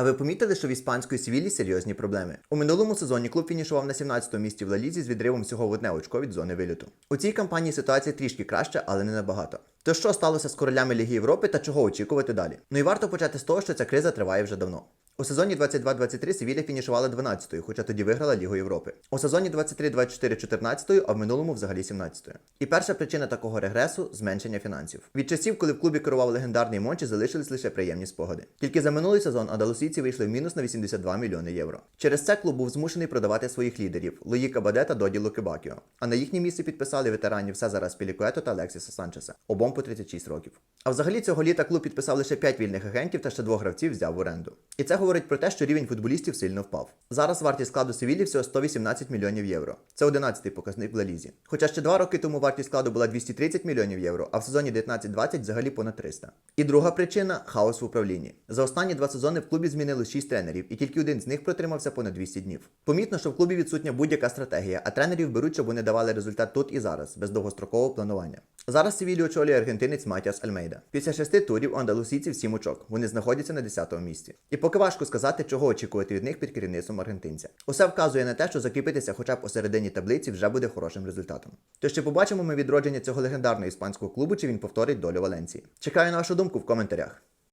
А ви помітили, що в іспанської Севілі серйозні проблеми? У минулому сезоні клуб фінішував на 17-му місці в Лалізі з відривом всього в одне очко від зони виліту. У цій кампанії ситуація трішки краща, але не набагато. То що сталося з королями Ліги Європи та чого очікувати далі? Ну і варто почати з того, що ця криза триває вже давно. У сезоні 22-23 Севілля фінішувала 12-ю, хоча тоді виграла Лігу Європи. У сезоні 23-24 14-ю, а в минулому взагалі 17-ю. І перша причина такого регресу зменшення фінансів. Від часів, коли в клубі керував легендарний Мончі, залишились лише приємні спогади. Тільки за минулий сезон андалусійці вийшли в мінус на 82 мільйони євро. Через це клуб був змушений продавати своїх лідерів Луї Кабаде та Доді Лукебакіо. А на їхнє місце підписали ветеранів Сезара Спілікуето та Алексіса Санчеса, обом по 36 років. А взагалі цього літа клуб підписав лише 5 вільних агентів та ще двох гравців взяв в оренду. І це говорить про те, що рівень футболістів сильно впав. Зараз вартість складу Севілі всього 118 мільйонів євро. Це 11-й показник в Лалізі. Хоча ще два роки тому вартість складу була 230 мільйонів євро, а в сезоні 19-20 взагалі понад 300. І друга причина хаос в управлінні. За останні два сезони в клубі змінили 6 тренерів, і тільки один з них протримався понад 200 днів. Помітно, що в клубі відсутня будь-яка стратегія, а тренерів беруть, щоб вони давали результат тут і зараз, без довгострокового планування. Зараз Севілі очолює аргентинець Матіас Альмейда. Після шести турів у андалусійців 7 очок. Вони знаходяться на 10-му місці. І поки важко сказати, чого очікувати від них під керівництвом аргентинця. Усе вказує на те, що закріпитися хоча б у середині таблиці вже буде хорошим результатом. То ще побачимо ми відродження цього легендарного іспанського клубу, чи він повторить долю Валенції. Чекаю на вашу думку в коментарях.